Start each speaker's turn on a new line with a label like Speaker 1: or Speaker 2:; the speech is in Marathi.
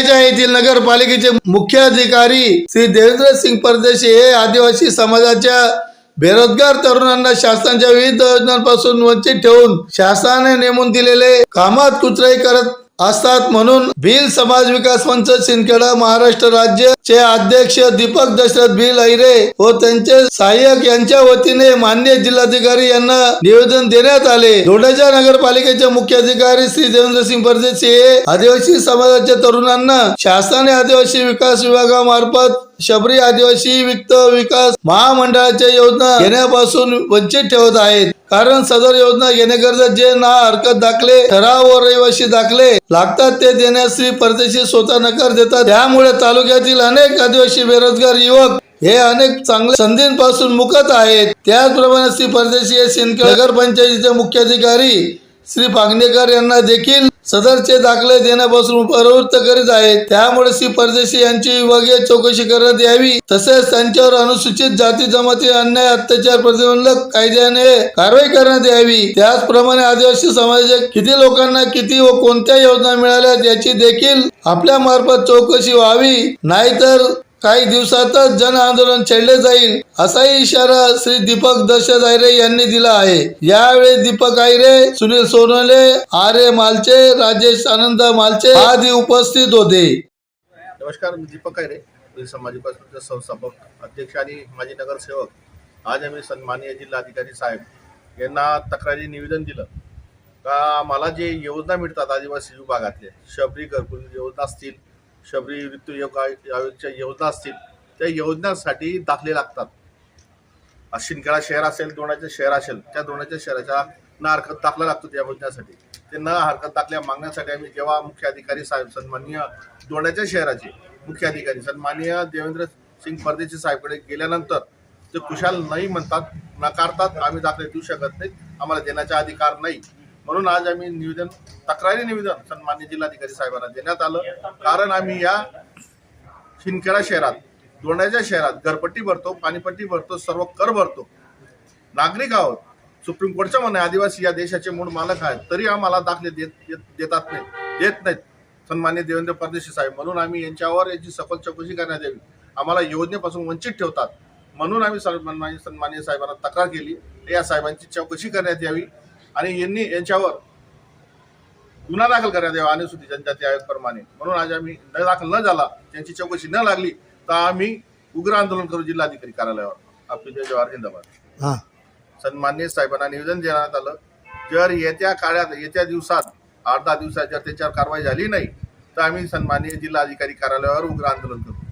Speaker 1: येथील नगरपालिकेचे मुख्य अधिकारी श्री देवेंद्र सिंग परदेशी हे आदिवासी समाजाच्या बेरोजगार तरुणांना शासनाच्या विविध योजनांपासून वंचित ठेवून शासनाने नेमून दिलेले कामात कुचराई करत असतात म्हणून भिल समाज विकास मंच सिंदखेडा महाराष्ट्र राज्यचे अध्यक्ष दीपक दशरथ भिल ऐरे व त्यांचे सहाय्यक यांच्या वतीने मान्य जिल्हाधिकारी यांना निवेदन देण्यात आले. दोड्याच्या नगरपालिकेचे मुख्य अधिकारी श्री देवेंद्र सिंग परदेशी आदिवासी समाजाच्या तरुणांना शासनाने आदिवासी विकास विभागामार्फत शबरी आदिवासी वित्त विकास महामंडळाच्या योजना घेण्यापासून वंचित ठेवत आहेत. कारण सदर योजना घेण्याकरिता जे ना हरकत दाखले ठराव व रहिवासी दाखले लागतात ते देण्यास श्री परदेशी स्वतः नकार देतात. त्यामुळे तालुक्यातील अनेक आदिवासी बेरोजगार युवक हे अनेक चांगल्या संधींपासून मुकत आहेत. त्याचप्रमाणे श्री परदेशी हे सिंदखेड नगरपंचायतीचे मुख्याधिकारी श्री पांगणेकर यांना देखील सदरचे दाखले देण्यापासून प्रवृत्त करीत आहेत. त्यामुळे श्री परदेशी यांची विभागीय चौकशी करण्यात यावी. तसेच त्यांच्यावर अनुसूचित जाती जमाती अन्याय अत्याचार प्रतिबंधक कायद्याने कारवाई करण्यात यावी. त्याचप्रमाणे आदिवासी समाजाच्या किती लोकांना किती व कोणत्या योजना मिळाल्या याची देखील आपल्या मार्फत चौकशी व्हावी. नाहीतर काही दिवसातच जन आंदोलन छेडले जाईल असाही इशारा श्री दीपक दशरथ आयरे यांनी दिला आहे. यावेळी दीपक आयरे सुनील सोनवणे आर्य मालचे राजेश आनंद मालचे आदी उपस्थित होते.
Speaker 2: नमस्कार मी दीपक आयरे मी समाज संस्थापक अध्यक्ष आणि माजी नगरसेवक. आज आम्ही सन्माननीय जिल्हाधिकारी साहेब यांना तक्रारी निवेदन दिलं. का मला जे योजना मिळतात आदिवासी विभागातले शबरी घरकुल योजना असतील शबरी ऋतू योग आयोगच्या योजना असतील त्या योजनांसाठी दाखले लागतात. शिंदखेडा शहर असेल दोनाचे शहर असेल त्या दोनाच्या शहराच्या न हरकत दाखला लागतो त्या योजनेसाठी. ते न हरकत दाखल्या मागण्यासाठी आम्ही जेव्हा मुख्य अधिकारी साहेब सन्माननीय दोण्याच्या शहराचे मुख्य अधिकारी सन्माननीय देवेंद्र सिंग परदेशी साहेबकडे गेल्यानंतर ते कुशाल नाही म्हणतात नकारतात आम्ही दाखले देऊ शकत नाही आम्हाला देण्याचा अधिकार नाही. म्हणून आज आम्ही निवेदन तक्रारी निवेदन सन्मान्य जिल्हाधिकारी साहेबांना देण्यात आलं. कारण आम्ही या शिनखेडा शहरात दोंडाच्या शहरात घरपट्टी भरतो पाणीपट्टी भरतो सर्व कर भरतो. नागरिक आहोत. सुप्रीम कोर्टच्या म्हणणं आदिवासी या देशाचे मूळ मालक आहेत तरी आम्हाला दाखले देत देत- देतात नाही देत नाहीत. सन्मान्य देवेंद्र परदेशी साहेब म्हणून आम्ही यांच्यावर याची सखोल चौकशी करण्यात यावी. आम्हाला योजनेपासून वंचित ठेवतात. म्हणून आम्ही सन्मान्य सन्मान्य साहेबांना तक्रार केली. या साहेबांची चौकशी करण्यात यावी. आणि यांनी यांच्यावर गुन्हा दाखल करण्यात यावा अनुसूचित जनजाती आयोगप्रमाणे म्हणून आज आम्ही न दाखल न झाला त्यांची चौकशी न लागली तर आम्ही उग्र आंदोलन करू जिल्हाधिकारी कार्यालयावर. आपली जय जवाहर हिंदाबाद
Speaker 1: हा.
Speaker 2: सन्मान्य साहेबांना निवेदन देण्यात आलं. जर येत्या काळात येत्या दिवसात आठ दहा दिवसात जर त्याच्यावर कारवाई झाली नाही तर आम्ही सन्मान्य जिल्हाधिकारी कार्यालयावर उग्र आंदोलन करू.